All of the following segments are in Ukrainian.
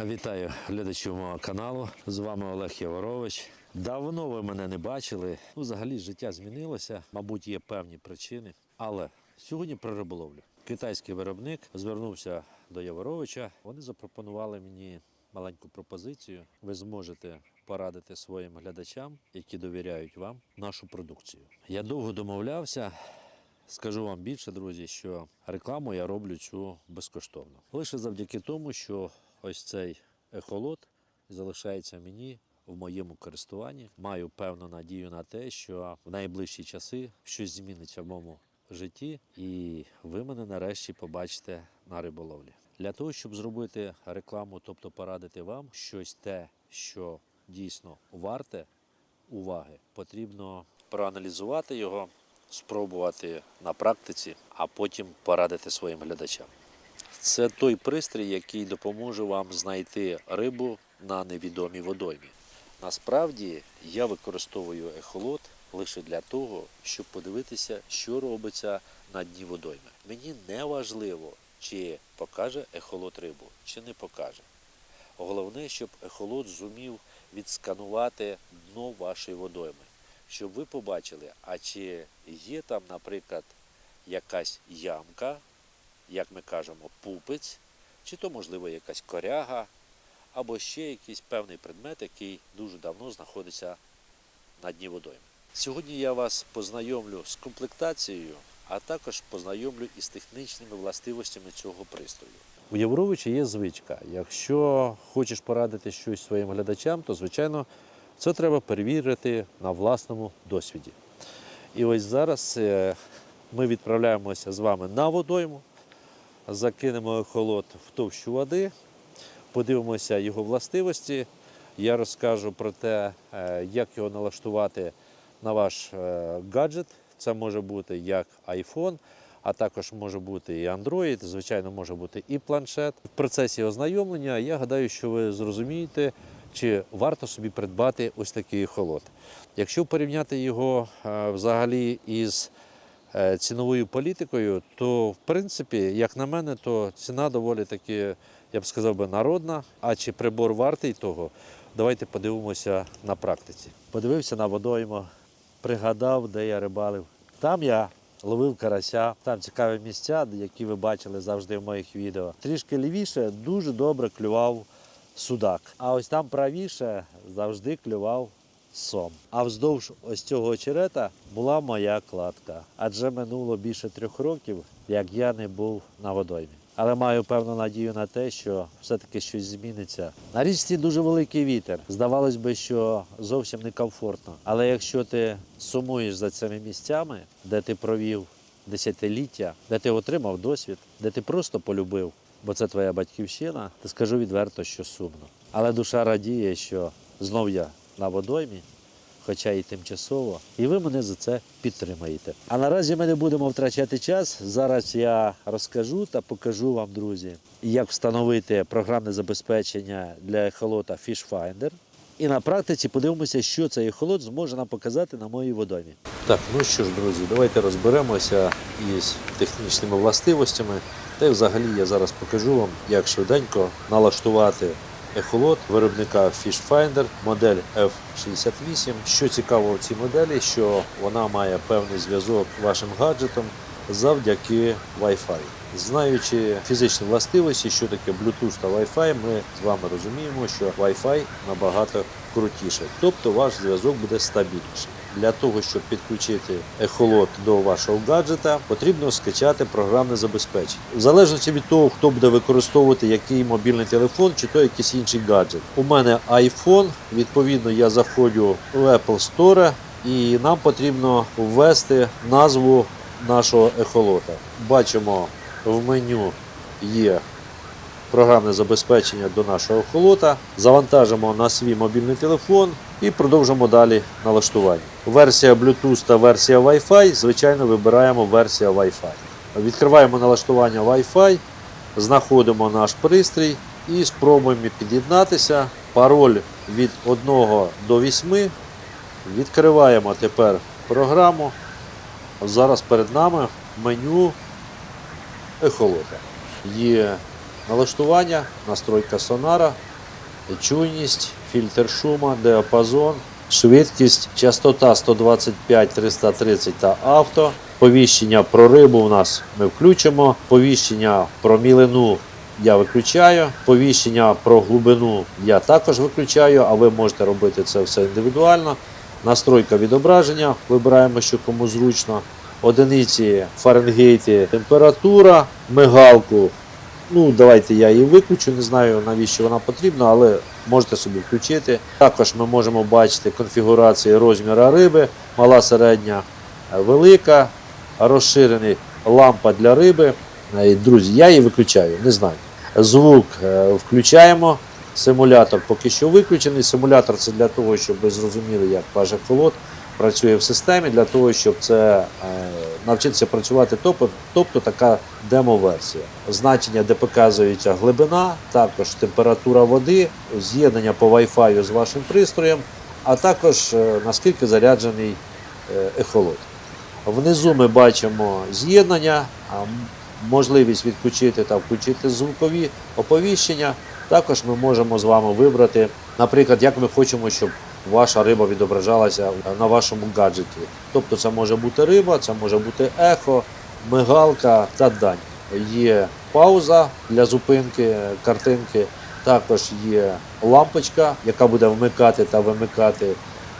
Вітаю глядачів мого каналу. З вами Олег Яворович. Давно ви мене не бачили. Ну, взагалі життя змінилося. Мабуть, є певні причини. Але сьогодні про риболовлю. Китайський виробник звернувся до Яворовича. Вони запропонували мені маленьку пропозицію. Ви зможете порадити своїм глядачам, які довіряють вам, нашу продукцію. Я довго домовлявся. Скажу вам більше, друзі, що рекламу я роблю цю безкоштовно. Лише завдяки тому, що ось цей ехолот залишається мені в моєму користуванні. Маю певну надію на те, що в найближчі часи щось зміниться в моєму житті, і ви мене нарешті побачите на риболовлі. Для того, щоб зробити рекламу, тобто порадити вам щось те, що дійсно варте уваги, потрібно проаналізувати його, спробувати на практиці, а потім порадити своїм глядачам. Це той пристрій, який допоможе вам знайти рибу на невідомій водоймі. Насправді я використовую ехолот лише для того, щоб подивитися, що робиться на дні водойми. Мені не важливо, чи покаже ехолот рибу, чи не покаже. Головне, щоб ехолот зумів відсканувати дно вашої водойми, щоб ви побачили, а чи є там, наприклад, якась ямка, як ми кажемо, пупець, чи то, можливо, якась коряга, або ще якийсь певний предмет, який дуже давно знаходиться на дні водойми. Сьогодні я вас познайомлю з комплектацією, а також познайомлю із технічними властивостями цього пристрою. У Євровича є звичка. Якщо хочеш порадити щось своїм глядачам, то звичайно це треба перевірити на власному досвіді. І ось зараз е, ми відправляємося з вами на водойму, закинемо ехолот в товщу води, подивимося його властивості. Я розкажу про те, е, як його налаштувати на ваш е, гаджет. Це може бути як iPhone, а також може бути і Android, звичайно, може бути і планшет. В процесі ознайомлення я гадаю, що ви зрозумієте, чи варто собі придбати ось такий холод. Якщо порівняти його е, взагалі із ціновою політикою, то в принципі, як на мене, то ціна доволі таки, я б сказав би, народна. А чи прибор вартий того? Давайте подивимося на практиці. Подивився на водойму, пригадав, де я рибалив. Там я ловив карася, там цікаві місця, які ви бачили завжди в моїх відео. Трішки лівіше дуже добре клював судак. А ось там правіше завжди клював сом. А вздовж ось цього очерета була моя кладка. Адже минуло більше трьох років, як я не був на водоймі. Але маю певну надію на те, що все-таки щось зміниться. На річці дуже великий вітер. Здавалось би, що зовсім не комфортно. Але якщо ти сумуєш за цими місцями, де ти провів десятиліття, де ти отримав досвід, де ти просто полюбив, бо це твоя батьківщина, то скажу відверто, що сумно. Але душа радіє, що знов я на водоймі, хоча і тимчасово, і ви мене за це підтримаєте. А наразі ми не будемо втрачати час. Зараз я розкажу та покажу вам, друзі, як встановити програмне забезпечення для ехолота FishFinder. І на практиці подивимося, що цей ехолот зможе нам показати на моїй водоймі. Так, ну що ж, друзі, давайте розберемося із технічними властивостями. Та й взагалі я зараз покажу вам, як швиденько налаштувати ехолот виробника FishFinder, модель F68. Що цікаво в цій моделі, що вона має певний зв'язок з вашим гаджетом завдяки Wi-Fi. Знаючи фізичні властивості, що таке Bluetooth та Wi-Fi, ми з вами розуміємо, що Wi-Fi набагато крутіше, тобто ваш зв'язок буде стабільніший. Для того, щоб підключити ехолот до вашого гаджета, потрібно скачати програмне забезпечення. В залежності від того, хто буде використовувати який мобільний телефон чи то якийсь інший гаджет. У мене iPhone, відповідно, я заходжу в Apple Store і нам потрібно ввести назву нашого ехолота. Бачимо в меню є програмне забезпечення до нашого ехолота. Завантажимо на свій мобільний телефон і продовжимо далі налаштування. Версія Bluetooth та версія Wi-Fi. Звичайно, вибираємо версія Wi-Fi. Відкриваємо налаштування Wi-Fi, знаходимо наш пристрій і спробуємо під'єднатися. Пароль від 1 до 8. Відкриваємо тепер програму. Зараз перед нами меню ехолота. Є налаштування, настройка сонара, чуйність, фільтр шума, діапазон, швидкість, частота 125, 330 та авто. Повіщення про рибу у нас ми включимо. Повіщення про мілину я виключаю. Повіщення про глибину я також виключаю, а ви можете робити це все індивідуально. Настройка відображення, вибираємо, що кому зручно. Одиниці Фаренгейті, температура, мигалку. Ну, давайте я її виключу, не знаю навіщо вона потрібна, але можете собі включити. Також ми можемо бачити конфігурації розміру риби, мала, середня, е, велика, розширений лампа для риби. Е, Друзі, я її виключаю, не знаю. Звук е, включаємо. Симулятор поки що виключений. Симулятор це для того, щоб ви зрозуміли, як ваш ехолот працює в системі, для того, щоб це навчитися працювати, тобто, така демо-версія. Значення, де показується глибина, також температура води, з'єднання по Wi-Fi з вашим пристроєм, а також е, наскільки заряджений е, ехолот. Внизу ми бачимо з'єднання, можливість відключити та включити звукові оповіщення. Також ми можемо з вами вибрати, наприклад, як ми хочемо, щоб ваша риба відображалася на вашому гаджеті. Тобто це може бути риба, це може бути ехо, мигалка та дань. Є пауза для зупинки картинки, також є лампочка, яка буде вмикати та вимикати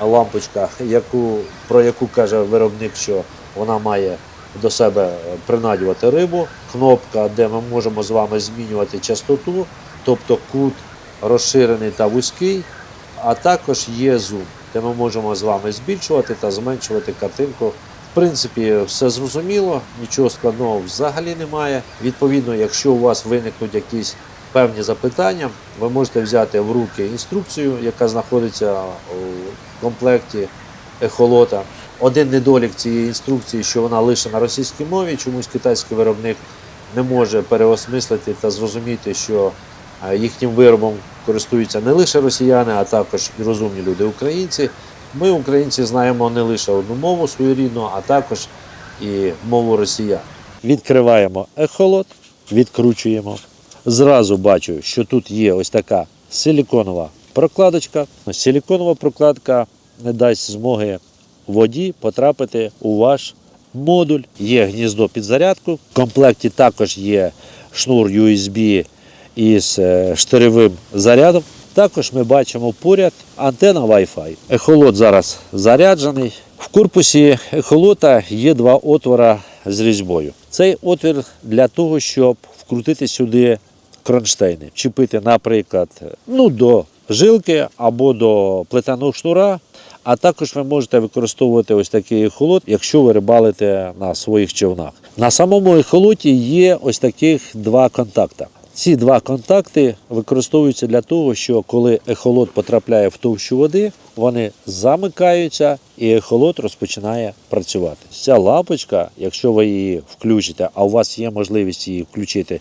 лампочка, яку, про яку каже виробник, що вона має до себе принадювати рибу. Кнопка, де ми можемо з вами змінювати частоту, тобто кут розширений та вузький, а також є зум, де ми можемо з вами збільшувати та зменшувати картинку. В принципі, все зрозуміло, нічого складного взагалі немає. Відповідно, якщо у вас виникнуть якісь певні запитання, ви можете взяти в руки інструкцію, яка знаходиться у комплекті ехолота. Один недолік цієї інструкції, що вона лише на російській мові, чомусь китайський виробник не може переосмислити та зрозуміти, що їхнім виробом користуються не лише росіяни, а також і розумні люди українці. Ми, українці, знаємо не лише одну мову свою рідну, а також і мову росіян. Відкриваємо ехолот, відкручуємо. Зразу бачу, що тут є ось така силіконова прокладочка. Силіконова прокладка не дасть змоги воді потрапити у ваш модуль. Є гніздо під зарядку. В комплекті також є шнур USB із е, штиревим зарядом. Також ми бачимо поряд антена Wi-Fi. Ехолот зараз заряджений. В корпусі ехолота є два отвора з різьбою. Цей отвір для того, щоб вкрутити сюди кронштейни, чіпити, наприклад, ну, до жилки або до плетеного шнура. А також ви можете використовувати ось такий ехолот, якщо ви рибалите на своїх човнах. На самому ехолоті є ось таких два контакти. Ці два контакти використовуються для того, що коли ехолот потрапляє в товщу води, вони замикаються і ехолот розпочинає працювати. Ця лампочка, якщо ви її включите, а у вас є можливість її включити,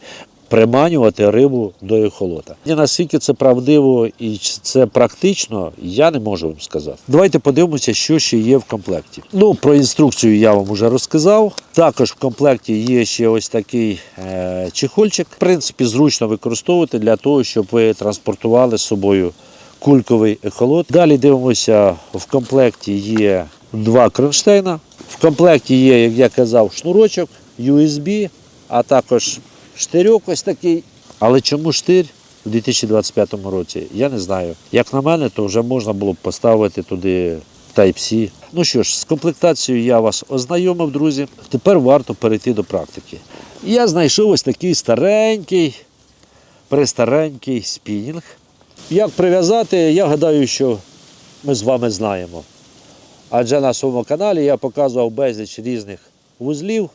приманювати рибу до ехолота. І наскільки це правдиво і це практично, я не можу вам сказати. Давайте подивимося, що ще є в комплекті. Ну, про інструкцію я вам вже розказав. Також в комплекті є ще ось такий е, чехольчик. В принципі, зручно використовувати для того, щоб ви транспортували з собою кульковий ехолот. Далі дивимося, в комплекті є два кронштейна. В комплекті є, як я казав, шнурочок, USB, а також штирьок ось такий. Але чому штир у 2025 році? Я не знаю. Як на мене, то вже можна було б поставити туди Type-C. Ну що ж, з комплектацією я вас ознайомив, друзі. Тепер варто перейти до практики. Я знайшов ось такий старенький, престаренький спінінг. Як прив'язати, я гадаю, що ми з вами знаємо. Адже на своєму каналі я показував безліч різних вузлів,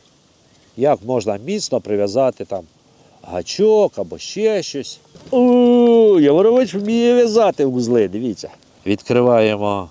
як можна міцно прив'язати там гачок або ще щось. У, Яворович вміє в'язати вузли, дивіться. Відкриваємо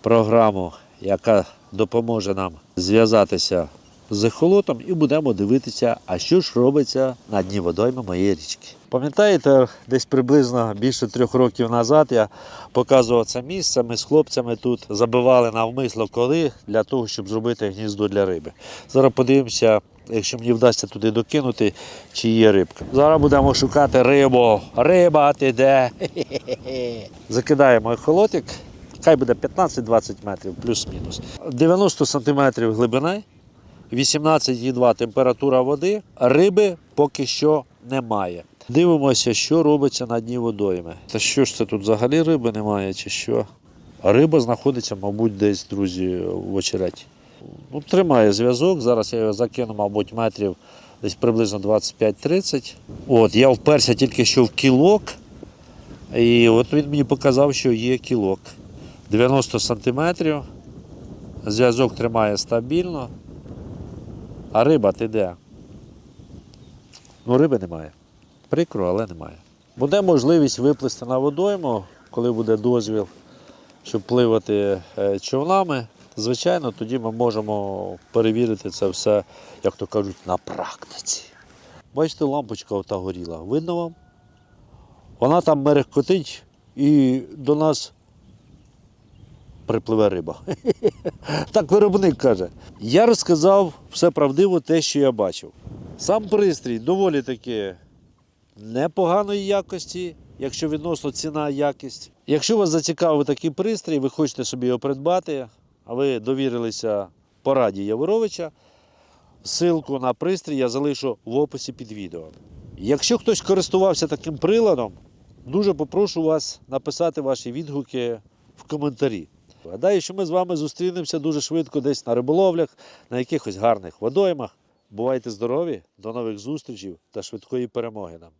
програму, яка допоможе нам зв'язатися з ехолотом і будемо дивитися, а що ж робиться на дні водойми моєї річки. Пам'ятаєте, десь приблизно більше трьох років назад я показував це місце. Ми з хлопцями тут забивали навмисло коли для того, щоб зробити гніздо для риби. Зараз подивимося, якщо мені вдасться туди докинути, чи є рибка. Зараз будемо шукати рибу. Риба, ти де? Закидаємо ехолотик. Хай буде 15-20 метрів, плюс-мінус. 90 сантиметрів глибина, 18,2 температура води. Риби поки що немає. Дивимося, що робиться на дні водойми. Та що ж це тут взагалі риби немає, чи що? Риба знаходиться, мабуть, десь, друзі, в очереті. Ну, тримає зв'язок. Зараз я його закину, мабуть, метрів десь приблизно 25-30. От, я вперся тільки що в кілок. І от він мені показав, що є кілок. 90 сантиметрів. Зв'язок тримає стабільно. А риба ти де? Ну, риби немає. Прикро, але немає. Буде можливість виплисти на водойму, коли буде дозвіл, щоб пливати е, човнами. Звичайно, тоді ми можемо перевірити це все, як то кажуть, на практиці. Бачите, лампочка ота горіла. Видно вам? Вона там мерехкотить і до нас припливе риба. Так виробник каже. Я розказав все правдиво те, що я бачив. Сам пристрій доволі таки непоганої якості, якщо відносно ціна якість. Якщо вас зацікавив такий пристрій, ви хочете собі його придбати, ви довірилися пораді Яворовича, ссылку на пристрій я залишу в описі під відео. Якщо хтось користувався таким приладом, дуже попрошу вас написати ваші відгуки в коментарі. Гадаю, що ми з вами зустрінемося дуже швидко десь на риболовлях, на якихось гарних водоймах. Бувайте здорові, до нових зустрічей та швидкої перемоги нам!